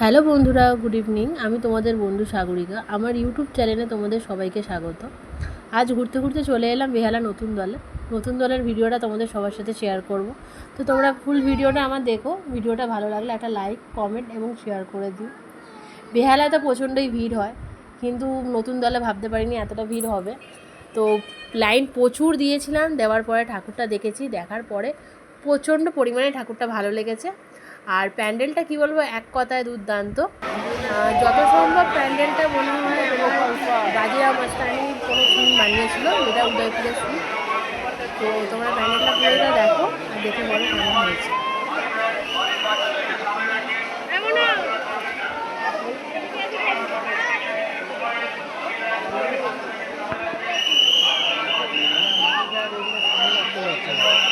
Hello বন্ধুরা, good evening. আমি তোমাদের বন্ধু সাগরিকা। আমার ইউটিউব চ্যানেলে তোমাদের সবাইকে স্বাগত। আজ ঘুরতে ঘুরতে চলে এলাম বেহালা নতুন দলে। নতুন দলের ভিডিওটা তোমাদের সবার সাথে শেয়ার করব। তো তোমরা ফুল ভিডিওটা আমার দেখো। ভিডিওটা ভালো লাগলে একটা লাইক কমেন্ট এবং শেয়ার করে দিও। বেহালায় তো প্রচণ্ডই ভিড় হয়। কিন্তু নতুন দলে ভাবতে পারিনি এতটা ভিড় হবে। তো লাইন প্রচুর দিয়েছিলাম। দেওয়ার পরে ঠাকুরটা দেখেছি। দেখার পরে প্রচণ্ড পরিমাণে ঠাকুরটা ভালো লেগেছে। আর প্যান্ডেলটা কি বলব, এক কথায় দুর্দান্ত। যত সম্ভব প্যান্ডেলটা মনে হয় বাজিরা মাস্তানি কোনো সিন বানিয়েছিল, যেটা উদয়পুরের সিন তো তোমরা প্যান্ডেলটা পুরোটা দেখো আর দেখে বলো কেমন হয়েছে। মানিব্যাগ বাড়ির